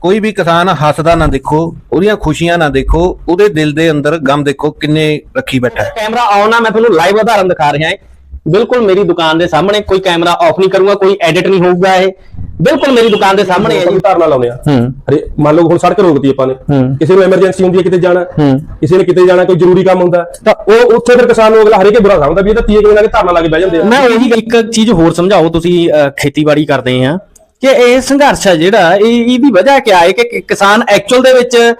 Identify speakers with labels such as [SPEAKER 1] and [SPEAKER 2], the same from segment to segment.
[SPEAKER 1] ਕੋਈ ਵੀ ਕਿਸਾਨ ਹੱਸਦਾ ਨਾ ਦੇਖੋ ਉਹਦੀਆਂ ਖੁਸ਼ੀਆਂ ਨਾ ਦੇਖੋ ਉਹਦੇ ਦਿਲ ਦੇ ਅੰਦਰ ਗਮ ਦੇਖੋ ਕਿੰਨੇ ਰੱਖੀ ਬੈਠਾ ਹੈ।
[SPEAKER 2] ਕੈਮਰਾ ਆਨ ਆ ਮੈਂ ਤੁਹਾਨੂੰ ਲਾਈਵ ਉਦਾਹਰਨ ਦਿਖਾ ਰਿਹਾ ਹਾਂ। ਬਿਲਕੁਲ ਮੇਰੀ ਦੁਕਾਨ ਦੇ ਸਾਹਮਣੇ ਕੋਈ ਕੈਮਰਾ ਆਫ ਨਹੀਂ ਕਰੂੰਗਾ ਕੋਈ ਐਡਿਟ ਨਹੀਂ ਹੋਊਗਾ ਇਹ। ਬਿਲਕੁਲ ਮੇਰੀ ਦੁਕਾਨ ਦੇ ਸਾਹਮਣੇ ਹੈ ਜੀ
[SPEAKER 3] ਧਰਨਾ ਲਾਉਂਦੇ ਆ
[SPEAKER 2] ਹੂੰ।
[SPEAKER 3] ਅਰੇ ਮੰਨ ਲਓ ਹੁਣ ਸੜਕ ਰੋਕਤੀ ਆਪਾਂ ਨੇ। ਕਿਸੇ ਨੂੰ ਐਮਰਜੈਂਸੀ ਹੁੰਦੀ ਹੈ ਕਿਤੇ ਜਾਣਾ।
[SPEAKER 2] ਹੂੰ।
[SPEAKER 3] ਕਿਸੇ ਨੇ ਕਿਤੇ ਜਾਣਾ ਕੋਈ ਜ਼ਰੂਰੀ ਕੰਮ ਹੁੰਦਾ। ਤਾਂ ਉਹ ਉੱਥੇ ਫਿਰ ਕਿਸਾਨ ਨੂੰ ਅਗਲਾ ਹਰੇਕੇ ਬੁਰਾ ਸਮਝਦਾ ਵੀ ਇਹ ਤਾਂ ਤੀਏ ਕਿਵੇਂ ਲਾ ਕੇ ਧਰਨਾ ਲਾ ਕੇ ਬਹਿ ਜਾਂਦੇ ਆ।
[SPEAKER 2] ਮੈਂ ਉਹੀ ਇੱਕ ਚੀਜ਼ ਹੋਰ ਸਮਝਾਓ ਤੁਸੀਂ ਖੇਤੀਬਾੜੀ ਕਰਦੇ ਆ ਕਿ ਇਹ ਸੰਘਰਸ਼ ਹੈ ਜਿਹੜਾ ਇਹ ਇਹਦੀ ਵਜ੍ਹਾ ਕੀ ਹੈ ਕਿ ਕਿਸਾਨ ਐਕਚੁਅਲ ਦੇ ਵਿੱਚ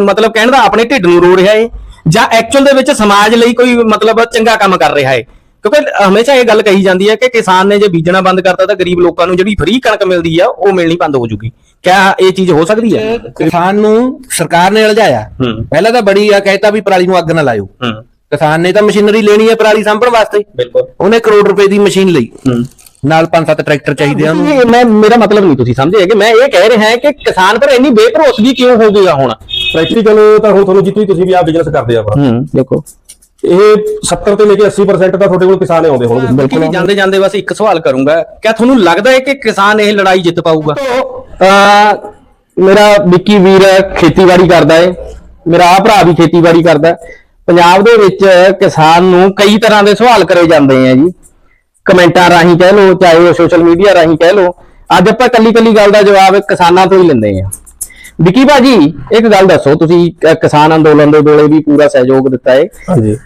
[SPEAKER 2] ਮਤਲਬ ਕਹਿਣ ਦਾ ਆਪਣੇ ਢਿੱਡ ਨੂੰ ਰੋ ਰਿਹਾ ਹੈ ਜਾਂ ਐਕਚੁਅਲ ਦੇ ਵਿੱਚ ਸਮਾਜ ਲਈ ਕੋਈ ਮਤਲਬ ਚੰਗਾ ਕੰਮ ਕਰ ਰਿਹਾ ਹੈ ਕਿਉਂਕਿ ਹਮੇਸ਼ਾ ਇਹ ਗੱਲ ਕਹੀ ਜਾਂਦੀ ਹੈ ਕਿ ਕਿਸਾਨ ਨੇ ਜੇ ਬੀਜਣਾ ਬੰਦ ਕਰਤਾ ਤਾਂ ਗਰੀਬ ਲੋਕਾਂ ਨੂੰ ਜਿਹੜੀ ਫ੍ਰੀ ਕਣਕ ਮਿਲਦੀ ਆ ਉਹ ਮਿਲਣੀ ਬੰਦ ਹੋ ਜੂਗੀ। ਕਿਆ ਇਹ ਚੀਜ਼ ਹੋ ਸਕਦੀ ਹੈ?
[SPEAKER 1] ਕਿਸਾਨ ਨੂੰ ਸਰਕਾਰ ਨੇ ਉਲਝਾਇਆ
[SPEAKER 2] ਹੂੰ।
[SPEAKER 1] ਪਹਿਲਾਂ ਤਾਂ ਬੜੀ ਆ ਕਹਿਤਾ ਵੀ ਪਰਾਲੀ ਨੂੰ ਅੱਗ ਨਾ ਲਾਇਓ। ਕਿਸਾਨ ਨੇ ਤਾਂ ਮਸ਼ੀਨਰੀ ਲੈਣੀ ਹੈ ਪਰਾਲੀ ਸਾਂਭਣ ਵਾਸਤੇ।
[SPEAKER 2] ਬਿਲਕੁਲ।
[SPEAKER 1] ਉਹਨੇ ਕਰੋੜ ਰੁਪਏ ਦੀ ਮਸ਼ੀਨ ਲਈ। ਨਾਲ ਪੰਜ ਸੱਤ ਟਰੈਕਟਰ ਚਾਹੀਦੇ ਆ ਉਹਨੂੰ।
[SPEAKER 2] ਇਹ ਮੈਂ ਮੇਰਾ ਮਤਲਬ ਨਹੀਂ ਤੁਸੀਂ ਸਮਝੇ ਕਿ ਮੈਂ ਇਹ ਕਹਿ ਰਿਹਾ ਹਾਂ ਕਿ ਕਿਸਾਨ ਪਰ ਇੰਨੀ ਬੇਭਰੋਸਗੀ ਕਿਉਂ ਹੋ ਗਈ ਆ ਹੁਣ?
[SPEAKER 3] ਪ੍ਰੈਕਟੀਕਲ ਤਾਂ ਹੁਣ ਤੁਹਾਨੂੰ ਜਿੱਤੂ ਤੁਸੀਂ ਵੀ ਆ ਬਿਜ਼ਨਸ ਕਰਦੇ ਆ
[SPEAKER 2] ਹੂੰ ਦੇਖੋ।
[SPEAKER 3] ਇਹ 70 ਤੋਂ ਲੈ ਕੇ 80% ਤਾਂ ਤੁਹਾਡੇ ਕੋਲ ਕਿਸਾਨ ਹੀ ਆਉਂਦੇ ਹੋਣਗੇ।
[SPEAKER 2] ਬਿਲਕੁਲ ਜਾਂਦੇ ਜਾਂਦੇ ਬਸ ਇੱਕ ਸਵਾਲ ਕਰੂੰਗਾ। ਕਿਆ ਤੁਹਾਨੂੰ ਲੱਗਦਾ ਹੈ ਕਿ ਕਿਸਾਨ ਇਹ ਲੜਾਈ ਜਿੱਤ ਪਾਊਗਾ? ਮੇਰਾ ਵਿੱਕੀ ਵੀਰ ਖੇਤੀਬਾੜੀ ਕਰਦਾ ਹੈ ਮੇਰਾ ਆ ਭਰਾ ਵੀ ਖੇਤੀਬਾੜੀ ਕਰਦਾ। ਹੈ। ਪੰਜਾਬ ਦੇ ਵਿੱਚ ਕਿਸਾਨ ਨੂੰ ਕਈ ਤਰ੍ਹਾਂ ਦੇ ਸਵਾਲ ਕਰੇ ਜਾਂਦੇ ਆ ਜੀ। ਕਮੈਂਟਾਂ ਰਾਹੀਂ ਕਹਿ ਲਓ ਚਾਹੇ ਉਹ ਸੋਸ਼ਲ ਮੀਡੀਆ ਰਾਹੀਂ ਕਹਿ ਲਓ ਅੱਜ ਆਪਾਂ ਕੱਲੀ ਕੱਲੀ ਗੱਲ ਦਾ ਜਵਾਬ ਕਿਸਾਨਾਂ ਤੋਂ ਹੀ ਲੈਂਦੇ ਆ ਵਿੱਕੀ ਭਾਜੀ ਇੱਕ ਗੱਲ ਦੱਸੋ ਤੁਸੀਂ ਕਿਸਾਨ ਅੰਦੋਲਨ ਦੇ ਵੇਲੇ ਵੀ ਪੂਰਾ ਸਹਿਯੋਗ ਦਿੱਤਾ ਹੈ
[SPEAKER 3] ਹਾਂਜੀ।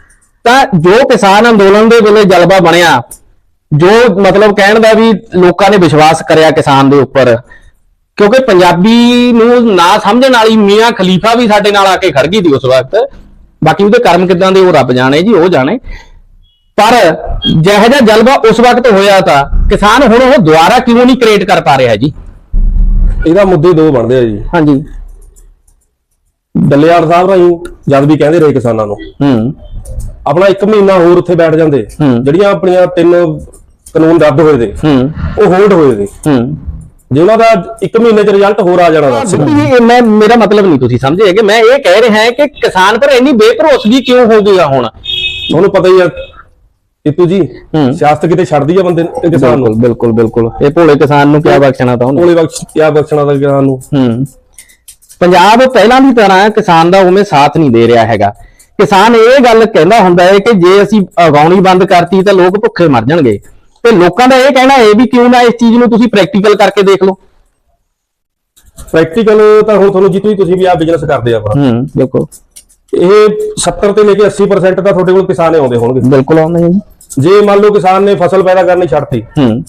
[SPEAKER 2] ਤਾਂ ਜੋ ਕਿਸਾਨ ਅੰਦੋਲਨ ਦੇ ਵੇਲੇ ਜਲਵਾ ਬਣਿਆ ਜੋ ਮਤਲਬ ਕਹਿਣ ਦਾ ਵੀ ਲੋਕਾਂ ਨੇ ਵਿਸ਼ਵਾਸ ਕਰਿਆ ਕਿਸਾਨ ਦੇ ਉੱਪਰ ਕਿਉਂਕਿ ਪੰਜਾਬੀ ਨੂੰ ਨਾ ਸਮਝਣ ਵਾਲੀ ਮੀਆਂ ਖਲੀਫਾ ਵੀ ਸਾਡੇ ਨਾਲ ਆ ਕੇ ਖੜ ਗਈ ਸੀ ਉਸ ਵਕਤ। ਬਾਕੀ ਉਹਦੇ ਕਰਮ ਕਿਦਾਂ ਦੇ ਉਹ ਰੱਬ ਜਾਣੇ ਜੀ ਉਹ ਜਾਣੇ। ਪਰ ਜਿਹੋ ਜਿਹਾ ਜਲਵਾ ਉਸ ਵਕਤ ਹੋਇਆ ਤਾਂ ਕਿਸਾਨ ਹੁਣ ਉਹ ਦੁਬਾਰਾ ਕਿਉਂ ਨਹੀਂ ਕ੍ਰੀਏਟ ਕਰ ਪਾ ਰਿਹਾ ਜੀ?
[SPEAKER 3] ਇਹਦਾ ਮੁੱਦੇ ਦੋ ਬਣਦੇ ਆ ਜੀ।
[SPEAKER 2] ਹਾਂਜੀ।
[SPEAKER 3] ਡੱਲੇਵਾਲ ਸਾਹਿਬ ਰਾਹੀਂ ਜਦ ਵੀ ਕਹਿੰਦੇ ਰਹੇ ਕਿਸਾਨਾਂ ਨੂੰ।
[SPEAKER 2] ਹੂੰ।
[SPEAKER 3] ਆਪਣਾ ਇੱਕ ਮਹੀਨਾ ਹੋਰ ਉੱਥੇ ਬੈਠ ਜਾਂਦੇ। ਜਿਹੜੀਆਂ ਆਪਣੀਆਂ ਤਿੰਨ ਕਾਨੂੰਨ ਰੱਦ ਹੋਏ ਦੇ
[SPEAKER 2] ਹੂੰ।
[SPEAKER 3] ਉਹ ਹੋਲਡ ਹੋਏ ਦੇ।
[SPEAKER 2] ਹੂੰ।
[SPEAKER 3] ਜੇ ਉਹਨਾਂ ਦਾ ਇੱਕ ਮਹੀਨੇ ਚ ਰਿਜ਼ਲਟ ਹੋਰ ਆ ਜਾਣਾ
[SPEAKER 2] ਇਹ ਮੈਂ ਮੇਰਾ ਮਤਲਬ ਨਹੀਂ ਤੁਸੀਂ ਸਮਝੇ ਕਿ ਮੈਂ ਇਹ ਕਹਿ ਰਿਹਾ ਹਾਂ ਕਿ ਕਿਸਾਨ ਪਰ ਇੰਨੀ ਬੇਭਰੋਸਗੀ ਕਿਉਂ ਹੋ ਗਈ ਆ ਹੁਣ?
[SPEAKER 3] ਤੁਹਾਨੂੰ ਪਤਾ ਹੀ ਆ ਇਤੂ ਜੀ
[SPEAKER 2] ਹੂੰ।
[SPEAKER 3] ਸਿਆਸਤ ਕਿਤੇ ਛੱਡਦੀ ਆ ਬੰਦੇ ਨੂੰ ਤੇ ਕਿਸਾਨ ਨੂੰ?
[SPEAKER 2] ਬਿਲਕੁਲ ਬਿਲਕੁਲ ਇਹ ਭੋਲੇ ਕਿਸਾਨ ਨੂੰ ਕਿਆ ਬਖਸ਼ਣਾ ਤਾਂ ਉਹਨੇ?
[SPEAKER 3] ਕੋਲੇ ਬਖਸ਼ ਕਿਆ ਬਖਸ਼ਣਾ ਦਾ ਕਿਸਾਨ ਨੂੰ?
[SPEAKER 2] ਹੂੰ। ਪੰਜਾਬ ਪਹਿਲਾਂ ਦੀ ਤਰ੍ਹਾਂ ਕਿਸਾਨ ਦਾ ਉਵੇਂ ਸਾਥ ਨਹੀਂ ਦੇ ਰਿਹਾ ਹੈਗਾ। ਕਿਸਾਨ ਇਹ ਗੱਲ ਕਹਿੰਦਾ ਹੁੰਦਾ ਹੈ ਕਿ ਜੇ ਅਸੀਂ ਉਗਾਉਣੀ ਬੰਦ ਕਰਤੀ ਤਾਂ ਲੋਕ ਭੁੱਖੇ ਮਰ ਜਾਣਗੇ। ਤੇ ਲੋਕਾਂ ਦਾ ਇਹ ਕਹਿਣਾ ਇਹ ਵੀ ਕਿਉਂ ਨਾ ਇਸ ਚੀਜ਼ ਨੂੰ ਤੁਸੀਂ ਪ੍ਰੈਕਟੀਕਲ ਕਰਕੇ ਦੇਖ ਲਓ।
[SPEAKER 3] ਪ੍ਰੈਕਟੀਕਲ ਤਾਂ ਹੁਣ ਤੁਹਾਨੂੰ ਜਿੱਤੂ ਹੀ ਤੁਸੀਂ ਵੀ ਆ ਬਿਜ਼ਨਸ ਕਰਦੇ ਆ ਆਪਣਾ
[SPEAKER 2] ਹੂੰ ਦੇਖੋ
[SPEAKER 3] ਇਹ 70 ਤੋਂ ਲੈ ਕੇ 80% ਤਾਂ ਤੁਹਾਡੇ ਕੋਲ ਕਿਸਾਨ ਹੀ ਆਉਂਦੇ ਹੋਣਗੇ।
[SPEAKER 2] ਬਿਲਕੁਲ ਆਉਂਦੇ ਹੈ ਜੀ।
[SPEAKER 3] ਜੇ ਮੰਨ ਲਓ ਕਿਸਾਨ ਨੇ ਫਸਲ ਪੈਦਾ ਕਰਨੀ ਛੱਡਤੀ
[SPEAKER 2] ਹੂੰ।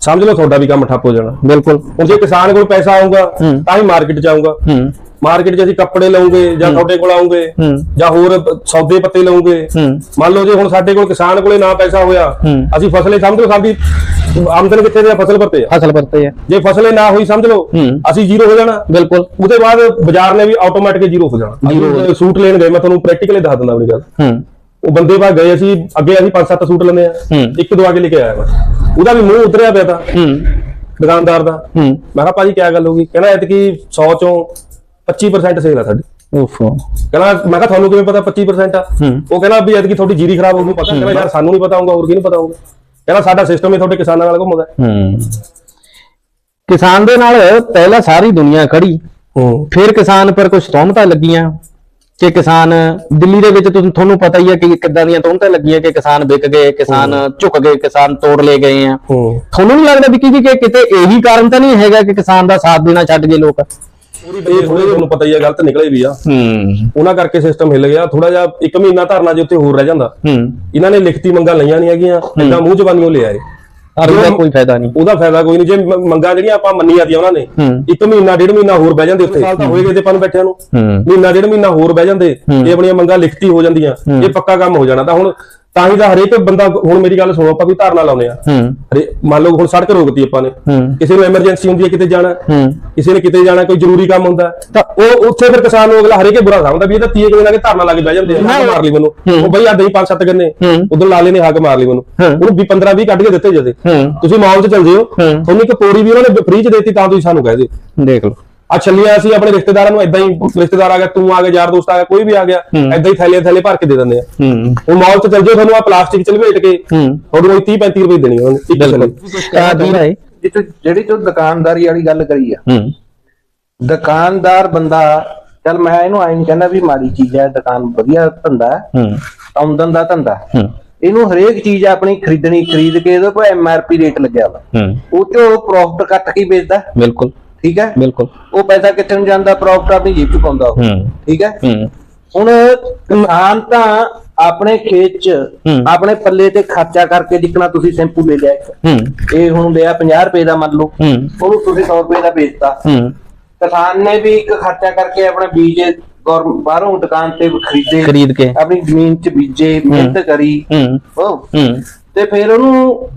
[SPEAKER 3] ਸਮਝ ਲਓ ਤੁਹਾਡਾ ਵੀ ਕੰਮ ਠੱਪ ਹੋ ਜਾਣਾ।
[SPEAKER 2] ਬਿਲਕੁਲ।
[SPEAKER 3] ਹੁਣ ਜੇ ਕਿਸਾਨ ਕੋਲ ਪੈਸਾ ਆਊਗਾ। ਤਾਂ ਹੀ ਮਾਰਕੀਟ 'ਚ ਆਊਗਾ।
[SPEAKER 2] ਹੂੰ।
[SPEAKER 3] ਮਾਰਕੀਟ 'ਚ ਅਸੀਂ ਕੱਪੜੇ ਲਵਾਂਗੇ ਜਾਂ ਤੁਹਾਡੇ ਕੋਲ ਆਉਂਗੇ
[SPEAKER 2] ਹੂੰ।
[SPEAKER 3] ਜਾਂ ਹੋਰ ਸੌਦੇ ਪੱਤੇ ਲਵਾਂਗੇ
[SPEAKER 2] ਹੂੰ।
[SPEAKER 3] ਮੰਨ ਲਓ ਜੇ ਹੁਣ ਸਾਡੇ ਕੋਲ ਕਿਸਾਨ ਕੋਲੇ ਨਾ ਪੈਸਾ ਹੋਇਆ। ਅਸੀਂ ਫਸਲੇ ਸਮਝੋ ਸਾਡੀ ਆਮਦਨ ਕਿੱਥੇ ਦੇ ਆ? ਫਸਲ ਪੱਤੇ ਆ।
[SPEAKER 2] ਫਸਲ ਵਰਤੇ ਹੈ
[SPEAKER 3] ਜੇ ਫਸਲੇ ਨਾ ਹੋਈ ਸਮਝ ਲਓ। ਅਸੀਂ ਜ਼ੀਰੋ ਹੋ ਜਾਣਾ।
[SPEAKER 2] ਬਿਲਕੁਲ।
[SPEAKER 3] ਉਹਦੇ ਬਾਅਦ ਬਾਜ਼ਾਰ ਨੇ ਵੀ ਆਟੋਮੈਟਿਕ ਜ਼ੀਰੋ ਹੋ ਜਾਣਾ। ਸੂਟ ਲੈਣ ਗਏ ਮੈਂ ਤੁਹਾਨੂੰ ਪ੍ਰੈਕਟੀਕਲੀ ਦੱਸ ਦਿੰਦਾ ਆਪਣੀ ਗੱਲ।
[SPEAKER 2] ਹੂੰ।
[SPEAKER 3] ਉਹ ਬੰਦੇ ਬਾਅਦ ਗਏ ਅਸੀਂ ਅੱਗੇ ਅਸੀਂ ਪੰਜ ਸੱਤ ਸੂਟ ਲੈਂਦੇ ਆ।
[SPEAKER 2] ਹੂੰ।
[SPEAKER 3] ਇੱਕ ਦੋ ਆ ਕੇ ਲੈ ਕੇ ਆਇਆ ਮੈਂ ਉਹਦਾ ਵੀ ਮੂੰਹ ਉਤਰਿਆ ਪਿਆ ਤਾਂ।
[SPEAKER 2] ਹੂੰ।
[SPEAKER 3] ਦੁਕਾਨਦਾਰ ਦਾ।
[SPEAKER 2] ਹੂੰ।
[SPEAKER 3] ਮੈਂ ਕਿਹਾ ਭਾਜੀ ਕੀ ਗੱਲ ਹੋ ਗਈ? ਕਹਿੰਦਾ ਐਤਕੀ 100 ਚੋਂ 25% ਸੇਲ ਆ ਸਾਡੀ।
[SPEAKER 2] ਉਫੋ
[SPEAKER 3] ਕਹਿੰਦਾ ਮੈਂ ਕਿਹਾ ਤੁਹਾਨੂੰ ਕਿਵੇਂ ਪਤਾ 25% ਆ?
[SPEAKER 2] ਹੂੰ।
[SPEAKER 3] ਉਹ ਕਹਿੰਦਾ ਵੀ ਐਤਕੀ ਤੁਹਾਡੀ ਜੀਰੀ ਖਰਾਬ ਹੋ ਗਈ ਪਤਾ ਕਹਿੰਦਾ ਯਾਰ ਸਾਨੂੰ ਨਹੀਂ ਪਤਾ ਹੋਊਗਾ ਹੋਰ ਕੀ ਨਹੀਂ ਪਤਾ ਹੋਊਗਾ? ਕਹਿੰਦਾ ਸਾਡਾ ਸਿਸਟਮ ਹੀ ਤੁਹਾਡੇ ਕਿਸਾਨਾਂ ਨਾਲ ਘੁੰਮਦਾ
[SPEAKER 2] ਹੂੰ। ਕਿਸਾਨ ਦੇ ਨਾਲ ਪਹਿਲਾਂ ਸਾਰੀ ਦੁਨੀਆ ਖੜੀ।
[SPEAKER 3] ਹੂੰ।
[SPEAKER 2] ਫਿਰ ਕਿਸਾਨ ਪਰ ਕੁਝ ਤੋਹਮਤਾਂ ਲੱਗੀਆਂ। ਕਿ ਕਿਸਾਨ ਦਿੱਲੀ ਦੇ ਵਿੱਚ ਤੁਹਾਨੂੰ ਤੁਹਾਨੂੰ ਪਤਾ ਹੀ ਹੈ ਕਿ ਕਿੱਦਾਂ ਦੀਆਂ ਤੋਹਮਤਾਂ ਲੱਗੀਆਂ ਕਿ ਕਿਸਾਨ ਵਿਕ ਗਏ ਕਿਸਾਨ ਝੁਕ ਗਏ ਕਿਸਾਨ ਤੋੜ ਲਏ ਗਏ ਆ।
[SPEAKER 3] ਹੂੰ।
[SPEAKER 2] ਤੁਹਾਨੂੰ ਨਹੀਂ ਲੱਗਦਾ ਵੀ ਕਿ ਕਿ ਕਿਤੇ ਇਹੀ ਕਾਰਨ ਤਾਂ ਨਹੀਂ ਹੈਗਾ ਕਿ ਕਿਸਾਨ ਦਾ ਸਾਥ ਦੇਣਾ ਛੱਡ ਗਏ ਲੋਕ?
[SPEAKER 3] ਤੁਹਾਨੂੰ ਪਤਾ ਹੀ ਆ ਗਲਤ ਨਿਕਲੇ ਵੀ ਆ।
[SPEAKER 2] ਹੂੰ।
[SPEAKER 3] ਉਹਨਾਂ ਕਰਕੇ ਸਿਸਟਮ ਹਿੱਲ ਗਿਆ। ਥੋੜਾ ਜਿਹਾ ਇੱਕ ਮਹੀਨਾ ਧਰਨਾ ਜੇ ਉੱਥੇ ਹੋਰ ਰਹਿ ਜਾਂਦਾ।
[SPEAKER 2] ਹੂੰ।
[SPEAKER 3] ਇਹਨਾਂ ਨੇ ਲਿਖਤੀ ਮੰਗਾਂ ਲਈਆਂ ਨਹੀਂ ਹੈਗੀਆਂ। ਏਦਾਂ ਮੂੰਹ ਜ਼ਬਾਨੀਓ ਲੈ ਆਏ
[SPEAKER 2] ਉਹਦਾ ਕੋਈ ਫਾਇਦਾ ਨਹੀਂ।
[SPEAKER 3] ਉਹਦਾ ਫਾਇਦਾ ਕੋਈ ਨਹੀਂ। ਜੇ ਮ- ਮੰਗਾਂ ਜਿਹੜੀਆਂ ਆਪਾਂ ਮੰਨੀਆਂ ਦੀਆਂ ਉਹਨਾਂ ਨੇ
[SPEAKER 2] ਹੂੰ।
[SPEAKER 3] ਇੱਕ ਮਹੀਨਾ ਡੇਢ ਮਹੀਨਾ ਹੋਰ ਬਹਿ ਜਾਂਦੇ ਉੱਥੇ। ਸਾਲ ਤਾਂ ਹੋਏਗੇ ਤੇ ਆਪਾਂ ਨੂੰ ਬੈਠਿਆਂ ਨੂੰ।
[SPEAKER 2] ਹੂੰ।
[SPEAKER 3] ਮਹੀਨਾ ਡੇਢ ਮਹੀਨਾ ਹੋਰ ਬਹਿ ਜਾਂਦੇ ਇਹ ਆਪਣੀਆਂ ਮੰਗਾਂ ਲਿਖਤੀ ਹੋ ਜਾਂਦੀਆਂ ਇਹ ਪੱਕਾ ਕੰਮ ਹੋ ਜਾਣਾ। ਤਾਂ ਹੁਣ ਤਾਂ ਹੀ ਤਾਂ ਹਰੇਕ ਬੰਦਾ ਹੁਣ ਮੇਰੀ ਗੱਲ ਸੁਣੋ ਆਪਾਂ ਵੀ ਧਰਨਾ ਲਾਉਨੇ ਆ ਹਰੇ ਮੰਨ ਲਓ ਹੁਣ ਸੜਕ ਰੋਕਤੀ ਆਪਾਂ ਨੇ। ਕਿਸੇ ਨੂੰ ਐਮਰਜੈਂਸੀ ਹੁੰਦੀ ਹੈ ਕਿਤੇ ਜਾਣਾ। ਕਿਸੇ ਨੇ ਕਿਤੇ ਜਾਣਾ ਕੋਈ ਜ਼ਰੂਰੀ ਕੰਮ ਹੁੰਦਾ। ਤਾਂ ਉਹ ਉੱਥੇ ਫਿਰ ਕਿਸਾਨ ਨੂੰ ਅਗਲਾ ਹਰੇਕੇ ਬੁਰਾ ਸਮਝਦਾ ਵੀ ਇਹ ਤਾਂ ਤੀਏ ਕਿਵੇਂ ਲਾ ਕੇ ਧਰਨਾ ਲਾ ਕੇ ਬਹਿ ਜਾਂਦੇ ਆ ਮਾਰ ਲਈ ਮੈਨੂੰ। ਉਹ ਬਈ ਆ ਦਹੀਂ ਪੰਜ ਸੱਤ ਗੰਨੇ। ਉਦੋਂ ਲਾਲੇ ਨੇ ਹੱਕ ਮਾਰ ਲਈ ਮੈਨੂੰ। ਉਹਨੂੰ ਵੀ 15 20 ਕੱਢ ਕੇ ਦਿੱਤੇ ਜਦੇ। ਤੁਸੀਂ ਮਾਲ 'ਚ ਚੱਲ ਜਿਓ।
[SPEAKER 2] ਹੂੰ।
[SPEAKER 3] ਤੁਹਾਨੂੰ ਇੱਕ ਪੌੜੀ ਵੀ ਉਹਨਾਂ ਨੇ ਫ੍ਰੀ 'ਚ ਦੇਤੀ ਤਾਂ ਤੁਸੀਂ ਸਾਨੂੰ ਕਹਿ ਦਿਓ।
[SPEAKER 2] ਦੇਖ ਲਓ।
[SPEAKER 3] ਆ ਚੱਲੀਆਂ ਅਸੀਂ ਆਪਣੇ ਰਿਸ਼ਤੇਦਾਰਾਂ ਨੂੰ ਇਦਾਂ ਹੀ ਰਿਸ਼ਤੇਦਾਰ ਆ ਗਿਆ ਤੂੰ ਆ ਗਿਆ ਯਾਰ ਦੋਸਤ ਆ ਗਿਆ ਕੋਈ ਵੀ ਆ ਗਿਆ ਇਦਾਂ ਹੀ ਥੈਲੇ ਥੈਲੇ ਭਰ ਕੇ ਦੇ ਦਿੰਦੇ ਆ।
[SPEAKER 2] ਹੂੰ।
[SPEAKER 3] ਉਹ ਮਾਲ 'ਚ ਚੱਲ ਜਿਓ ਤੁਹਾਨੂੰ ਆ ਪਲਾਸਟਿਕ 'ਚ ਲਪੇਟ ਕੇ
[SPEAKER 2] ਹੂੰ।
[SPEAKER 3] ਤੁਹਾਨੂੰ 30 35 ਰੁਪਏ ਦੇਣੀ ਉਹਨਾਂ ਨੇ ਇੱਕ ਥੈਲੇ।
[SPEAKER 2] ਆ ਜੀ
[SPEAKER 1] ਜਿਹੜੀ ਤੂੰ ਦੁਕਾਨਦਾਰੀ ਵਾਲੀ ਗੱਲ ਕਰੀ ਆ
[SPEAKER 2] ਹੂੰ।
[SPEAKER 1] ਦੁਕਾਨਦਾਰ ਬੰਦਾ ਚਲ ਮੈਂ ਇਹਨੂੰ ਆਈ ਨਹੀਂ ਕਹਿੰਦਾ ਵੀ ਮਾੜੀ ਚੀਜ਼ ਹੈ ਦੁਕਾਨ ਵਧੀਆ ਧੰਦਾ ਹੈ,
[SPEAKER 2] ਹੂੰ।
[SPEAKER 1] ਆਮਦਨ ਦਾ ਧੰਦਾ
[SPEAKER 2] ਹੂੰ।
[SPEAKER 1] ਇਹਨੂੰ ਹਰੇਕ ਚੀਜ਼ ਆਪਣੀ ਖਰੀਦਣੀ ਖਰੀਦ ਕੇ ਇਹਦੇ ਕੋਲ ਐਮਆਰਪੀ ਰੇਟ ਲੱਗਿਆ ਵਾ।
[SPEAKER 2] ਹੂੰ।
[SPEAKER 1] ਉਹ ਤੇ ਉਹ ਪ੍ਰੋਫਿਟ ਕੱਟ ਕੇ ਵੇਚਦਾ।
[SPEAKER 2] ਬਿਲਕੁਲ।
[SPEAKER 1] ਠੀਕ ਹੈ?
[SPEAKER 2] ਬਿਲਕੁਲ।
[SPEAKER 1] ਉਹ ਪੈਸਾ ਕਿੱਥੇ ਨੂੰ ਜਾਂਦਾ? ਪ੍ਰੋਫਿਟ ਆਪਣੀ ਜੇਬ 'ਚ ਪਾਉਂਦਾ ਉਹ।
[SPEAKER 2] ਹੂੰ।
[SPEAKER 1] ਠੀਕ ਹੈ?
[SPEAKER 2] ਹੂੰ।
[SPEAKER 1] ਹੁਣ ਕਿਸਾਨ ਤਾਂ ਆਪਣੇ ਖੇਤ 'ਚ। ਆਪਣੇ ਪੱਲੇ ਤੇ ਖਰਚਾ ਕਰਕੇ ਜਿੱਕਣਾ ਤੁਸੀਂ ਸ਼ੈਂਪੂ ਲੈ ਲਿਆ ਇੱਕ।
[SPEAKER 2] ਹੂੰ।
[SPEAKER 1] ਇਹ ਹੁਣ ਲਿਆ 50 ਰੁਪਏ ਦਾ ਮੰਨ ਲਓ।
[SPEAKER 2] ਹੂੰ।
[SPEAKER 1] ਉਹਨੂੰ ਤੁਸੀਂ 100 ਰੁਪਏ ਦਾ ਵੇਚਤਾ।
[SPEAKER 2] ਹੂੰ।
[SPEAKER 1] ਕਿਸਾਨ ਨੇ ਵੀ ਇੱਕ ਖਰਚਾ ਕਰਕੇ ਆਪਣੇ ਬੀਜ ਗੌਰ ਬਾਹਰੋਂ ਦੁਕਾਨ ਤੇ ਖਰੀਦੇ
[SPEAKER 2] ਖਰੀਦ ਕੇ।
[SPEAKER 1] ਆਪਣੀ ਜ਼ਮੀਨ 'ਚ ਬੀਜੇ ਮਿਹਨਤ ਕਰੀ।
[SPEAKER 2] ਹੂੰ।
[SPEAKER 1] ਉਹ
[SPEAKER 2] ਹੂੰ।
[SPEAKER 1] ਤੇ ਫਿਰ ਉਹਨੂੰ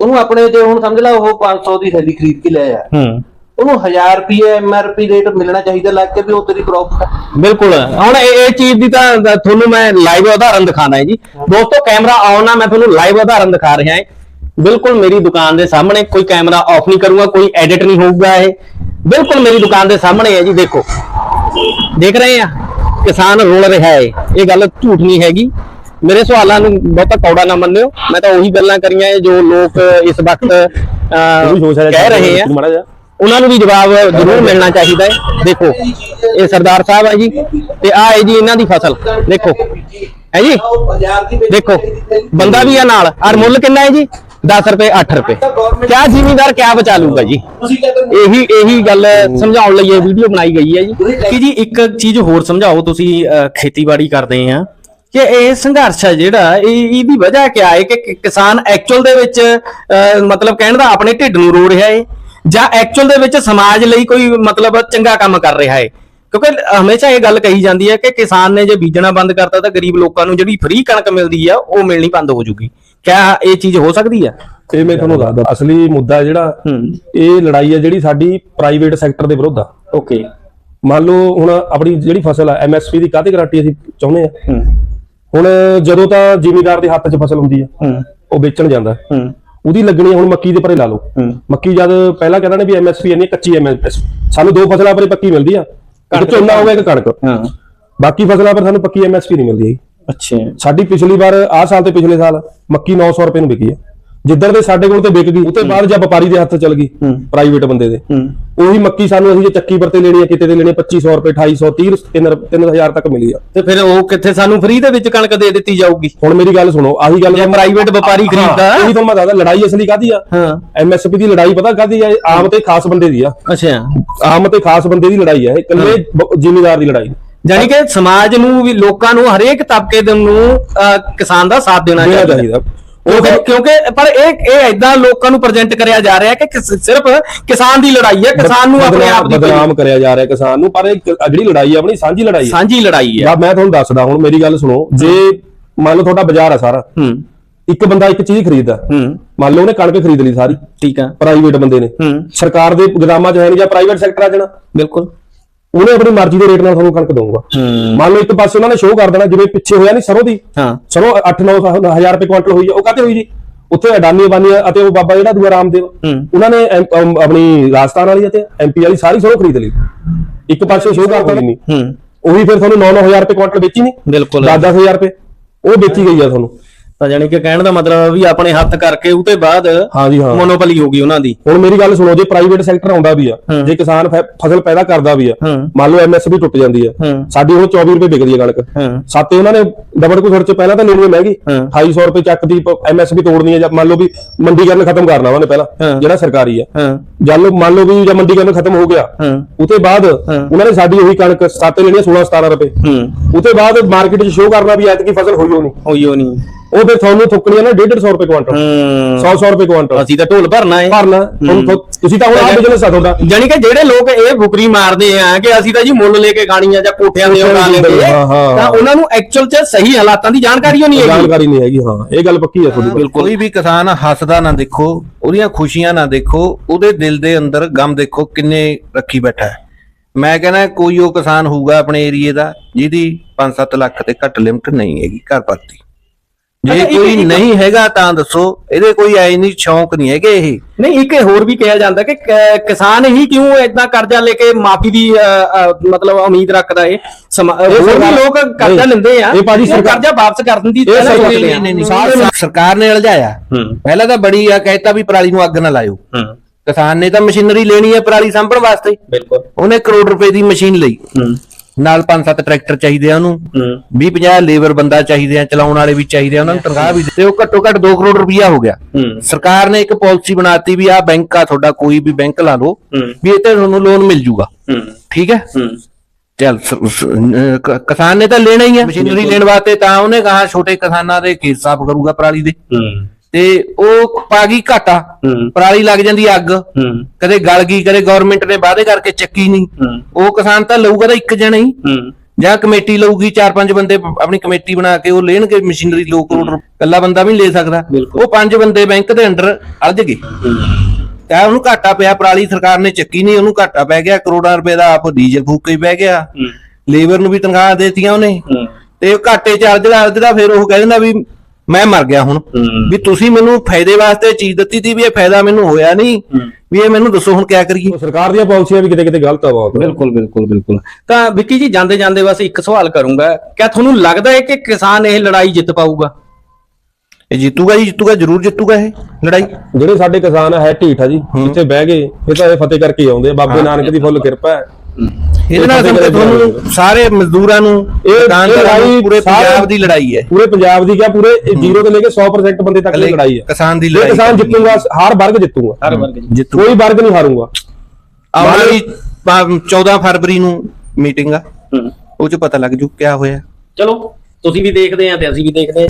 [SPEAKER 1] ਉਹਨੂੰ ਆਪਣੇ ਤੇ ਹੁਣ ਸਮਝ ਲਾ ਉਹ 500 ਦੀ ਥੈਲੀ ਖਰੀਦ ਕੇ ਲਿਆ
[SPEAKER 2] ਹੂੰ।
[SPEAKER 1] ਉਹਨੂੰ 1000 ਰੁਪਏ ਐਮਆਰਪੀ ਰੇਟ ਮਿਲਣਾ ਚਾਹੀਦਾ ਲੱਗ ਕੇ ਵੀ ਉਹ ਤੇਰੀ ਪ੍ਰੋਫਿਟ ਹੈ।
[SPEAKER 2] ਬਿਲਕੁਲ। ਹੁਣ ਇਹ ਇਹ ਚੀਜ਼ ਦੀ ਤਾਂ ਤੁਹਾਨੂੰ ਮੈਂ ਲਾਈਵ ਉਦਾਹਰਨ ਦਿਖਾਣਾ ਹੈ ਜੀ। ਦੋਸਤੋ ਕੈਮਰਾ ਆਨ ਆ ਮੈਂ ਤੁਹਾਨੂੰ ਲਾਈਵ ਉਦਾਹਰਨ ਦਿਖਾ ਰਿਹਾ ਹਾਂ। ਬਿਲਕੁਲ ਮੇਰੀ ਦੁਕਾਨ ਦੇ ਸਾਹਮਣੇ ਕੋਈ ਕੈਮਰਾ ਆਫ ਨਹੀਂ ਕਰੂੰਗਾ ਕੋਈ ਐਡਿਟ ਨਹੀਂ ਹੋਊਗਾ ਇਹ। ਬਿਲਕੁਲ ਮੇਰੀ ਦੁਕਾਨ ਦੇ ਸਾਹਮਣੇ ਹੈ ਜੀ ਦੇਖੋ। ਦੇਖ ਰਹੇ ਆ? ਕਿਸਾਨ ਰੋਲ ਰਿਹਾ ਹੈ। ਇਹ ਗੱਲ ਝੂਠ ਨਹੀਂ ਹੈਗੀ। ਮੇਰੇ ਸਵਾਲਾਂ ਨੂੰ ਬਹੁਤਾ ਕੌੜਾ ਨਾ ਮੰਨਿਓ। ਮੈਂ ਤਾਂ ਉਹੀ ਗੱਲਾਂ ਕਰੀਆਂ ਜੋ ਲੋਕ ਇਸ ਵਕਤ ਕਹਿ ਰਹੇ ਆ।
[SPEAKER 3] ਮਾੜਾ ਜਿਹਾ
[SPEAKER 2] ਉਹਨਾਂ ਨੂੰ ਵੀ ਜਵਾਬ ਜ਼ਰੂਰ ਮਿਲਣਾ ਚਾਹੀਦਾ ਹੈ। ਦੇਖੋ ਇਹ ਸਰਦਾਰ ਸਾਹਿਬ ਹੈ ਜੀ ਤੇ ਆਹ ਹੈ ਜੀ ਇਹਨਾਂ ਦੀ ਫਸਲ। ਦੇਖੋ ਹੈ ਜੀ? ਦੇਖੋ ਬੰਦਾ ਵੀ ਆ ਨਾਲ। ਔਰ ਮੁੱਲ ਕਿੰਨਾ ਹੈ ਜੀ? 10 ਰੁਪਏ 8 ਰੁਪਏ। ਕਿਆ ਜਿਮੀਦਾਰ ਕਿਆ ਬਚਾ ਲੂਗਾ ਜੀ? ਇਹੀ ਇਹੀ ਗੱਲ ਸਮਝਾਉਣ ਲਈ ਇਹ ਵੀਡੀਓ ਬਣਾਈ ਗਈ ਹੈ ਜੀ।
[SPEAKER 4] ਕਿ ਜੀ ਇੱਕ ਚੀਜ਼ ਹੋਰ ਸਮਝਾਓ ਤੁਸੀਂ ਖੇਤੀਬਾੜੀ ਕਰਦੇ ਆ ਕਿ ਇਹ ਸੰਘਰਸ਼ ਹੈ ਜਿਹੜਾ ਇਹ ਇਹਦੀ ਵਜ੍ਹਾ ਕਿਆ ਹੈ ਕਿ ਕਿਸਾਨ ਐਕਚੁਅਲ ਦੇ ਵਿੱਚ ਅਹ, ਮਤਲਬ ਕਹਿਣ ਦਾ ਆਪਣੇ ਢਿੱਡ ਨੂੰ ਰੋ ਰਿਹਾ ਹੈ। ਜਾਂ ਐਕਚੁਅਲ ਦੇ ਵਿੱਚ ਸਮਾਜ ਲਈ ਕੋਈ ਮਤਲਬ ਚੰਗਾ ਕੰਮ ਕਰ ਰਿਹਾ ਹੈ। ਕਿਉਂਕਿ ਹਮੇਸ਼ਾ ਇਹ ਗੱਲ ਕਹੀ ਜਾਂਦੀ ਹੈ ਕਿ ਕਿਸਾਨ ਨੇ ਜੇ ਬੀਜਣਾ ਬੰਦ ਕਰਤਾ ਤਾਂ ਗਰੀਬ ਲੋਕਾਂ ਨੂੰ ਜਿਹੜੀ ਫ੍ਰੀ ਕਣਕ ਮਿਲਦੀ ਆ ਉਹ ਮਿਲਣੀ ਬੰਦ ਹੋ ਜੂਗੀ। ਕਿਆ ਇਹ ਚੀਜ਼ ਹੋ ਸਕਦੀ ਆ?
[SPEAKER 3] ਇਹ ਮੈਂ ਤੁਹਾਨੂੰ ਦੱਸਦਾ ਅਸਲੀ ਮੁੱਦਾ ਜਿਹੜਾ ਇਹ ਲੜਾਈ ਹੈ ਜਿਹੜੀ ਸਾਡੀ ਪ੍ਰਾਈਵੇਟ ਸੈਕਟਰ ਦੇ ਵਿਰੁੱਧ ਆ।
[SPEAKER 4] ਓਕੇ
[SPEAKER 3] ਮੰਨ ਲਓ ਹੁਣ ਆਪਣੀ ਜਿਹੜੀ ਫਸਲ ਆ ਐਮਐਸਪੀ ਦੀ ਕਾਹਤੇ ਗਾਰੰਟੀ ਅਸੀਂ ਚਾਹੁੰਦੇ ਆ? ਹੁਣ ਜਦੋਂ ਤਾਂ ਜ਼ਿਮੀਦਾਰ ਦੇ ਹੱਥ 'ਚ ਫਸਲ ਹੁੰਦੀ ਆ ਉਹ ਵੇਚਣ ਜਾਂਦਾ। ਉਹਦੀ ਲੱਗਣੀ ਹੁਣ ਮੱਕੀ ਦੇ ਪਰੇ ਲਾ ਲਓ।
[SPEAKER 4] ਹੂੰ।
[SPEAKER 3] ਮੱਕੀ ਜਦ ਪਹਿਲਾਂ ਕਹਿੰਦਾ ਨੇ ਵੀ ਐਮਐਸਪੀ ਇੰਨੀ ਕੱਚੀ ਐਮਐਸਪੀ ਸਾਨੂੰ ਦੋ ਫਸਲਾਂ ਪਰੇ ਪੱਕੀ ਮਿਲਦੀ ਆ। ਇੱਕ ਝੋਨਾ ਹੋਵੇ ਇੱਕ ਕਣਕ।
[SPEAKER 4] ਹਾਂ।
[SPEAKER 3] ਬਾਕੀ ਫਸਲਾਂ ਪਰ ਸਾਨੂੰ ਪੱਕੀ ਐਮਐਸਪੀ ਨਹੀਂ ਮਿਲਦੀ
[SPEAKER 4] ਅੱਛਾ।
[SPEAKER 3] ਸਾਡੀ ਪਿਛਲੀ ਵਾਰ ਆਹ ਸਾਲ ਤੇ ਪਿਛਲੇ ਸਾਲ ਮੱਕੀ 900 ਰੁਪਏ ਨੂੰ ਵਿਕੀ ਆ। ਜਿੱਦਣ ਦੇ ਸਾਡੇ ਕੋਲ ਤੇ ਵਿਕ ਗਈ ਉਤੇ ਬਾਅਦ ਜਦ ਵਪਾਰੀ ਦੇ ਹੱਥ ਚਲ ਗਈ। ਪ੍ਰਾਈਵੇਟ ਬੰਦੇ ਦੇ। ਉਹੀ ਮੱਕੀ ਸਾਨੂੰ ਅਸੀਂ ਜੇ ਚੱਕੀ ਪਰ ਤੇ ਲੈਣੀ ਆ ਕਿਤੇ ਤੇ ਲੈਣੀ ਆ 2500 ਰੁਪਏ 2800 30 3000 ਤੱਕ ਮਿਲੀ ਆ।
[SPEAKER 4] ਤੇ ਫਿਰ ਉਹ ਕਿੱਥੇ ਸਾਨੂੰ ਫ੍ਰੀ ਦੇ ਵਿੱਚ ਕਣਕ ਦੇ ਦਿੱਤੀ ਜਾਊਗੀ?
[SPEAKER 3] ਹੁਣ ਮੇਰੀ ਗੱਲ ਸੁਣੋ ਆਹੀ ਗੱਲ
[SPEAKER 4] ਜੇ private ਵਪਾਰੀ ਖਰੀਦਦਾ।
[SPEAKER 3] ਉਹੀ ਤੁਹਾਨੂੰ ਮੈਂ ਦੱਸਦਾ ਲੜਾਈ ਅਸਲੀ ਕਾਦੀ ਆ?
[SPEAKER 4] ਹਾਂ।
[SPEAKER 3] ਐਮਐਸਪੀ ਦੀ ਲੜਾਈ ਪਤਾ ਕਾਦੀ ਆ? ਆਮ ਤੇ ਖਾਸ ਬੰਦੇ ਦੀ ਆ।
[SPEAKER 4] ਅੱਛਾ।
[SPEAKER 3] ਆਮ ਤੇ ਖਾਸ ਬੰਦੇ ਦੀ ਲੜਾਈ ਆ ਇਹ ਇਕੱਲੇ ਜ਼ਿਮੀਦਾਰ ਦੀ ਲੜਾਈ।
[SPEAKER 4] ਜਾਨੀ ਕਿ ਸਮਾਜ ਨੂੰ ਵੀ ਲੋਕਾਂ ਨੂੰ ਹਰੇਕ ਤਬਕੇ ਦੇ ਨੂੰ ਕਿਸਾਨ ਦਾ ਸਾਥ ਦੇਣਾ ਚਾਹੀਦਾ। ਉਹ ਫਿਰ- ਕਿਉਂਕਿ ਪਰ ਇਹ ਇਹ ਐਦਾਂ ਲੋਕਾਂ ਨੂੰ ਪ੍ਰੈਜ਼ੈਂਟ ਕਰਿਆ ਜਾ ਰਿਹਾ ਕਿ ਸਿਰਫ ਕਿਸਾਨ ਦੀ ਲੜਾਈ ਹੈ ਕਿਸਾਨ ਨੂੰ ਆਪਣੇ ਆਪ ਦੀ
[SPEAKER 3] ਬਦਨਾਮ ਕਰਿਆ ਜਾ ਰਿਹਾ ਕਿਸਾਨ ਨੂੰ ਪਰ ਇਹ ਜਿਹੜੀ ਲੜਾਈ ਆ ਆਪਣੀ ਸਾਂਝੀ ਲੜਾਈ ਆ।
[SPEAKER 4] ਸਾਂਝੀ ਲੜਾਈ ਹੈ
[SPEAKER 3] ਮੈਂ ਤੁਹਾਨੂੰ ਦੱਸਦਾ ਹੁਣ ਮੇਰੀ ਗੱਲ ਸੁਣੋ। ਜੇ ਮੰਨ ਲਓ ਤੁਹਾਡਾ ਬਾਜ਼ਾਰ ਆ ਸਾਰਾ
[SPEAKER 4] ਹੂੰ।
[SPEAKER 3] ਇੱਕ ਬੰਦਾ ਇੱਕ ਚੀਜ਼ ਖਰੀਦਦਾ।
[SPEAKER 4] ਹੂੰ।
[SPEAKER 3] ਮੰਨ ਲਓ ਉਹਨੇ ਕਣਕ ਖਰੀਦ ਲਈ ਸਾਰੀ।
[SPEAKER 4] ਠੀਕ ਆ।
[SPEAKER 3] ਪ੍ਰਾਈਵੇਟ ਬੰਦੇ ਨੇ।
[SPEAKER 4] ਹੂੰ।
[SPEAKER 3] ਸਰਕਾਰ ਦੇ ਗੋਦਾਮਾਂ 'ਚ ਹੈ ਨਹੀਂ ਜਾਂ ਪ੍ਰਾਈਵੇਟ ਸੈਕਟਰ ਆ ਜਾਣਾ।
[SPEAKER 4] ਬਿਲਕੁਲ।
[SPEAKER 3] ਉਹਨੇ ਆਪਣੀ ਮਰਜ਼ੀ ਦੇ ਰੇਟ ਨਾਲ ਤੁਹਾਨੂੰ ਕਣਕ ਦਊਗਾ। ਮੰਨ ਲਓ ਇੱਕ ਪਾਸੇ ਉਹਨਾਂ ਨੇ ਸ਼ੋਅ ਕਰ ਦੇਣਾ ਜਿਵੇਂ ਪਿੱਛੇ ਹੋਇਆ ਨਹੀਂ ਸਰੋਂ ਦੀ।
[SPEAKER 4] ਹਾਂ।
[SPEAKER 3] ਸਰੋਂ 8-9 ਹਜ਼ਾਰ ਰੁਪਏ ਕੁਇੰਟਲ ਹੋਈ ਉਹ ਕਾਹਤੇ ਹੋਈ ਜੀ? ਉੱਥੇ ਅਡਾਨੀ ਬਾਨੀਆਂ ਅਤੇ ਉਹ ਬਾਬਾ ਜਿਹੜਾ ਦੂਆ ਰਾਮਦੇਵ। ਉਹਨਾਂ ਨੇ ਆਪਣੀ ਰਾਜਸਥਾਨ ਵਾਲੀ ਅਤੇ ਐਮਪੀ ਵਾਲੀ ਸਾਰੀ ਸਰੋਂ ਖਰੀਦ ਲਈ। ਇੱਕ ਪਾਸੇ ਸ਼ੋਅ ਕਰ ਦੇਣੀ
[SPEAKER 4] ਹੂੰ
[SPEAKER 3] ਉਹੀ ਫਿਰ ਤੁਹਾਨੂੰ 9-9000 ਰੁਪਏ ਕੁਇੰਟਲ ਵੇਚੀ ਨਹੀਂ
[SPEAKER 4] ਬਿਲਕੁਲ।
[SPEAKER 3] 10-10000 ਰੁਪਏ ਉਹ ਵੇਚੀ ਗਈ ਆ ਤੁਹਾਨੂੰ।
[SPEAKER 4] ਤਾਂ ਜਾਨੀ ਕਿ ਕਹਿਣ ਦਾ ਮਤਲਬ ਵੀ ਆਪਣੇ ਹੱਥ ਕਰਕੇ ਉਤੇ ਬਾਅਦ
[SPEAKER 3] ਹਾਂਜੀ ਹਾਂ।
[SPEAKER 4] ਮੋਨੋਪੋਲੀ ਹੋ ਗਈ ਉਹਨਾਂ ਦੀ।
[SPEAKER 3] ਹੁਣ ਮੇਰੀ ਗੱਲ ਸੁਣੋ ਜੇ ਪ੍ਰਾਈਵੇਟ ਸੈਕਟਰ ਆਉਂਦਾ ਵੀ ਆ। ਜੇ ਕਿਸਾਨ ਫਸਲ ਪੈਦਾ ਕਰਦਾ ਵੀ ਆ। ਮੰਨ ਲਓ ਐਮਐਸਪੀ ਟੁੱਟ ਜਾਂਦੀ ਆ ਸਾਡੀ ਉਹ 24 ਰੁਪਏ ਵਿਕਦੀ ਆ ਕਣਕ। ਸਾਤੇ ਉਹਨਾਂ ਨੇ ਡਬਲ ਕੁ ਚ ਪਹਿਲਾਂ ਤਾਂ ਲੈਣੀ ਮਹਿੰਗੀ
[SPEAKER 4] ਹੂੰ।
[SPEAKER 3] 2800 ਰੁਪਏ ਚੱਕ ਦੀ ਐਮਐਸਪੀ ਤੋੜਨੀ ਆ ਜਾਂ ਮੰਨ ਲਓ ਵੀ ਮੰਡੀਕਰਨ ਖਤਮ ਕਰਨਾ ਉਹਨੇ ਪਹਿਲਾਂ। ਜਿਹੜਾ ਸਰਕਾਰੀ ਆ।
[SPEAKER 4] ਹਾਂ।
[SPEAKER 3] ਜਾਂ ਲਓ ਮੰਨ ਲਓ ਵੀ ਜਾਂ ਮੰਡੀਕਰਨ ਖਤਮ ਹੋ ਗਿਆ ਉਤੇ ਬਾਅਦ ਉਹਨਾਂ ਨੇ ਸਾਡੀ ਉਹੀ ਕਣਕ ਸਾਤੇ ਲੈਣੀ ਆ 16 17 ਰੁਪਏ। ਉਤੇ ਬਾਅਦ ਮਾਰਕੀਟ 'ਚ ਸ਼ੋਅ ਕਰਨਾ ਵੀ ਐਤਕੀ ਫਸਲ ਹੋਈ ਹੋਣੀ।
[SPEAKER 4] ਹੋਈ ਉਹ ਨਹੀਂ
[SPEAKER 3] ਉਹ ਫਿਰ ਤੁਹਾਨੂੰ ਥੁੱਕਣੀ ਆ ਨਾ 150 ਰੁਪਏ ਕੁਇੰਟਲ
[SPEAKER 4] ਹੂੰ।
[SPEAKER 3] 100 100 ਰੁਪਏ ਕੁਇੰਟਲ
[SPEAKER 4] ਅਸੀਂ ਤਾਂ ਢੋਲ ਭਰਨਾ ਹੈ।
[SPEAKER 3] ਭਰਨਾ ਤੁਸੀਂ ਤਾਂ ਹੁਣ ਆ ਬਿਜ਼ਨਸ ਆ ਤੁਹਾਡਾ।
[SPEAKER 4] ਜਾਨੀ ਕਿ ਜਿਹੜੇ ਲੋਕ ਇਹ ਫੁਕਰੀ ਮਾਰਦੇ ਆ ਕਿ ਅਸੀਂ ਤਾਂ ਜੀ ਮੁੱਲ ਲੈ ਕੇ ਗਾਣੀਆਂ ਜਾਂ ਕੋਠਿਆਂ ਦੇ ਲੈਂਦੇ
[SPEAKER 3] ਹਾਂ, ਹਾਂ।
[SPEAKER 4] ਤਾਂ ਉਹਨਾਂ ਨੂੰ ਐਕਚੁਅਲ 'ਚ ਸਹੀ ਹਾਲਾਤਾਂ ਦੀ ਜਾਣਕਾਰੀ ਹੋਣੀ ਹੈਗੀ।
[SPEAKER 3] ਜਾਣਕਾਰੀ ਨਹੀਂ ਹੈਗੀ ਹਾਂ। ਇਹ ਗੱਲ ਪੱਕੀ ਹੈ ਤੁਹਾਡੀ
[SPEAKER 4] ਬਿਲਕੁਲ।
[SPEAKER 1] ਕੋਈ ਵੀ ਕਿਸਾਨ ਹੱਸਦਾ ਨਾ ਦੇਖੋ ਉਹਦੀਆਂ ਖੁਸ਼ੀਆਂ ਨਾ ਦੇਖੋ ਉਹਦੇ ਦਿਲ ਦੇ ਅੰਦਰ ਗਮ ਦੇਖੋ ਕਿੰਨੇ ਰੱਖੀ ਬੈਠਾ ਹੈ। ਮੈਂ ਕਹਿੰਦਾ ਕੋਈ ਉਹ ਕਿਸਾਨ ਹੋਊਗਾ ਆਪਣੇ ਏਰੀਏ ਦਾ ਜਿਹਦੀ 5-7 ਲੱਖ ਤੇ ਘੱਟ ਲਿਮਟ ਨਹੀਂ ਹੈਗੀ ਘਰ ਪਰਤੀ ਜੇ ਕੋਈ ਨਹੀਂ ਹੈਗਾ ਤਾਂ ਦੱਸੋ ਇਹਦੇ ਕੋਈ ਐ ਨਹੀਂ ਸ਼ੌਂਕ ਨਹੀਂ ਹੈਗੇ ਇਹ।
[SPEAKER 4] ਨਹੀਂ ਇੱਕ ਹੋਰ ਵੀ ਕਿਹਾ ਜਾਂਦਾ ਕਿ ਕਿਸਾਨ ਹੀ ਕਿਉਂ ਇਦਾਂ ਕਰਜ਼ਾ ਲੈ ਕੇ ਮਾਫੀ ਦੀ ਮਤਲਬ ਉਮੀਦ ਰੱਖਦਾ ਸਮਾ- ਹੋਰ ਵੀ ਲੋਕ ਕਰਜ਼ਾ ਲੈਂਦੇ ਆ
[SPEAKER 3] ਇਹ ਭਾਜੀ ਸਰਕਾਰ-
[SPEAKER 4] ਕਰਜ਼ਾ ਵਾਪਸ ਕਰਨ ਦੀ ਪਹਿਲਾਂ
[SPEAKER 3] ਸਰਕਾਰ-
[SPEAKER 1] ਨੇ ਉਲਝਾਇਆ
[SPEAKER 4] ਹੂੰ।
[SPEAKER 1] ਪਹਿਲਾਂ ਤਾਂ ਬੜੀ ਆ ਕਹਿਤਾ ਵੀ ਪਰਾਲੀ ਨੂੰ ਅੱਗ ਨਾ ਲਾਇਓ। ਕਿਸਾਨ ਨੇ ਤਾਂ ਮਸ਼ੀਨਰੀ ਲੈਣੀ ਹੈ ਪਰਾਲੀ ਸਾਂਭਣ ਵਾਸਤੇ।
[SPEAKER 4] ਬਿਲਕੁਲ।
[SPEAKER 1] ਉਹਨੇ ਕਰੋੜ ਰੁਪਏ ਦੀ ਮਸ਼ੀਨ ਲਈ। ਨਾਲ 5-7 ਟਰੈਕਟਰ ਚਾਹੀਦੇ ਆ ਉਹਨੂੰ।
[SPEAKER 4] ਹੂੰ।
[SPEAKER 1] 20-50 ਲੇਬਰ ਬੰਦਾ ਚਾਹੀਦੇ ਆ ਚਲਾਉਣ ਵਾਲੇ ਵੀ ਚਾਹੀਦੇ ਆ ਉਹਨਾਂ ਨੂੰ ਤਨਖਾਹ ਵੀ ਦਿੱਤੇ ਉਹ ਘੱਟੋ ਘੱਟ 2 ਕਰੋੜ ਰੁਪਇਆ ਹੋ ਗਿਆ।
[SPEAKER 4] ਹੂੰ।
[SPEAKER 1] ਸਰਕਾਰ ਨੇ ਇੱਕ ਪਾਲਿਸੀ ਬਣਾਤੀ ਵੀ ਆ ਬੈਂਕ ਆ ਤੁਹਾਡਾ ਕੋਈ ਵੀ ਬੈਂਕ ਲਾ ਲਓ
[SPEAKER 4] ਹੂੰ।
[SPEAKER 1] ਵੀ ਇਹ ਤੇ ਤੁਹਾਨੂੰ ਲੋਨ ਮਿਲ ਜੂਗਾ।
[SPEAKER 4] ਹੂੰ।
[SPEAKER 1] ਠੀਕ ਹੈ?
[SPEAKER 4] ਹੂੰ।
[SPEAKER 1] ਚੱਲ ਕਿਸਾਨ ਨੇ ਤਾਂ ਲੈਣਾ ਹੀ ਆ। ਮਸ਼ੀਨਰੀ ਲੈਣ ਵਾਸਤੇ ਤਾਂ ਉਹਨੇ ਕਹਾ ਛੋਟੇ ਕਿਸਾਨਾਂ ਦੇ ਕੇਸ ਸਾਫ਼ ਕਰੂਗਾ ਪਰਾਲੀ ਦੇ।
[SPEAKER 4] ਹੂੰ।
[SPEAKER 1] ਤੇ ਉਹ ਪਾ ਗਈ ਘਾਟਾ।
[SPEAKER 4] ਹੂੰ।
[SPEAKER 1] ਪਰਾਲੀ ਲੱਗ ਜਾਂਦੀ ਅੱਗ।
[SPEAKER 4] ਹੂੰ।
[SPEAKER 1] ਕਦੇ ਗਲ ਗਈ ਕਦੇ ਗਵਰਨਮੈਂਟ ਨੇ ਵਾਅਦੇ ਕਰਕੇ ਚੱਕੀ ਨਹੀਂ।
[SPEAKER 4] ਹੂੰ।
[SPEAKER 1] ਉਹ ਕਿਸਾਨ ਤਾਂ ਲਊਗਾ ਤਾਂ ਇੱਕ ਜਣਾ ਹੀ।
[SPEAKER 4] ਹੂੰ।
[SPEAKER 1] ਜਾਂ ਕਮੇਟੀ ਲਊਗੀ ਚਾਰ ਪੰਜ ਬੰਦੇ ਆਪਣੀ ਕਮੇਟੀ ਬਣਾ ਕੇ ਉਹ ਲੈਣਗੇ ਮਸ਼ੀਨਰੀ 2 ਕਰੋੜ। ਇਕੱਲਾ ਬੰਦਾ ਵੀ ਨਹੀਂ ਲੈ ਸਕਦਾ।
[SPEAKER 4] ਬਿਲਕੁਲ।
[SPEAKER 1] ਉਹ ਪੰਜ ਬੰਦੇ ਬੈਂਕ ਦੇ ਅੰਡਰ ਅਲਝ ਗਏ ਤਾਂ ਉਹਨੂੰ ਘਾਟਾ ਪਿਆ ਪਰਾਲੀ ਸਰਕਾਰ ਨੇ ਚੱਕੀ ਨਹੀਂ ਉਹਨੂੰ ਘਾਟਾ ਪੈ ਗਿਆ। ਕਰੋੜਾਂ ਰੁਪਏ ਦਾ ਆਪ ਡੀਜ਼ਲ ਫੂਕ ਕੇ ਹੀ ਬਹਿ ਗਿਆ।
[SPEAKER 4] ਹੂੰ।
[SPEAKER 1] ਲੇਬਰ ਨੂੰ ਵੀ ਤਨਖਾਹ ਦੇਤੀਆਂ ਉਹਨੇ।
[SPEAKER 4] ਹੂੰ।
[SPEAKER 1] ਤੇ ਉਹ ਘਾਟੇ ਚ ਅਲਝਦਾ ਅਲਝਦਾ ਫਿਰ ਉਹ ਕਹਿ ਦਿੰਦਾ ਵੀ ਮੈਂ ਮਰ ਗਿਆ ਹੁਣ।
[SPEAKER 4] ਹੂੰ।
[SPEAKER 1] ਵੀ ਤੁਸੀਂ ਮੈਨੂੰ ਫਾਇਦੇ ਵਾਸਤੇ ਚੀਜ਼ ਦਿੱਤੀ ਸੀ ਵੀ ਇਹ ਫਾਇਦਾ ਮੈਨੂੰ ਹੋਇਆ ਨਹੀਂ। ਵੀ ਇਹ ਮੈਨੂੰ ਦੱਸੋ ਹੁਣ ਕਿਆ ਕਰੀਏ।
[SPEAKER 3] ਸਰਕਾਰ ਦੀਆਂ ਪਾਲਿਸੀਆਂ ਵੀ ਕਿਤੇ ਕਿਤੇ ਗਲਤ ਆ ਬਹੁਤ।
[SPEAKER 4] ਬਿਲਕੁਲ ਬਿਲਕੁਲ ਬਿਲਕੁਲ। ਤਾਂ ਵਿੱਕੀ ਜੀ ਜਾਂਦੇ ਜਾਂਦੇ ਬਸ ਇੱਕ ਸਵਾਲ ਕਰੂੰਗਾ। ਕਿਆ ਤੁਹਾਨੂੰ ਲੱਗਦਾ ਹੈ ਕਿ ਕਿਸਾਨ ਇਹ ਲੜਾਈ ਜਿੱਤ ਪਾਊਗਾ?
[SPEAKER 1] ਇਹ ਜਿੱਤੂਗਾ ਜੀ ਜਿੱਤੂਗਾ ਜ਼ਰੂਰ ਜਿੱਤੂਗਾ ਇਹ ਲੜਾਈ।
[SPEAKER 3] ਜਿਹੜੇ ਸਾਡੇ ਕਿਸਾਨ ਆ ਹੈ ਢੀਠ ਆ ਜੀ। ਇੱਥੇ ਬਹਿ ਗਏ ਇਹ ਤਾਂ ਇਹ ਫਤਿਹ ਕਰਕੇ ਹੀ ਆਉਂਦੇ ਆ। ਬਾਬੇ ਨਾਨਕ ਦੀ ਫੁੱਲ ਕਿਰਪਾ ਹੈ।
[SPEAKER 1] ਇਹਦੇ ਨਾਲ
[SPEAKER 3] ਫਤਿਹ
[SPEAKER 1] ਤੁਹਾਨੂੰ ਸਾਰੇ ਮਜ਼ਦੂਰਾਂ ਨੂੰ
[SPEAKER 3] ਇਹ
[SPEAKER 1] ਦੁਕਾਨਦਾਰਾਂ ਨੂੰ
[SPEAKER 3] ਲੜਾਈ
[SPEAKER 1] ਪੂਰੇ ਪੰਜਾਬ ਦੀ ਲੜਾਈ ਹੈ।
[SPEAKER 3] ਪੂਰੇ ਪੰਜਾਬ ਦੀ ਕਿਆ ਪੂਰੇ ਜ਼ੀਰੋ ਤੋਂ ਲੈ ਕੇ 100% ਬੰਦੇ ਤੱਕ ਦੀ ਲੜਾਈ ਹੈ।
[SPEAKER 1] ਕਿਸਾਨ ਦੀ
[SPEAKER 3] ਇਹ
[SPEAKER 1] ਲੜਾਈ
[SPEAKER 3] ਕਿਸਾਨ ਜਿੱਤੂਗਾ ਹਰ ਵਰਗ ਜਿੱਤੂਗਾ।
[SPEAKER 4] ਹਰ ਵਰਗ
[SPEAKER 1] ਜਿੱਤੂ।
[SPEAKER 3] ਕੋਈ ਵਰਗ ਨਹੀਂ ਹਾਰੂਗਾ।
[SPEAKER 1] ਆਉਣ ਵਾਲੀ ਪਾ- 14 ਫਰਵਰੀ ਨੂੰ ਮੀਟਿੰਗ ਆ। ਉਹ ਚ ਪਤਾ ਲੱਗ ਜੂ ਕਿਆ ਹੋਇਆ।
[SPEAKER 4] ਚਲੋ ਤੁਸੀਂ ਵੀ ਦੇਖਦੇ ਆ ਤੇ ਅਸੀਂ ਵੀ ਦੇਖਦੇ ਆ।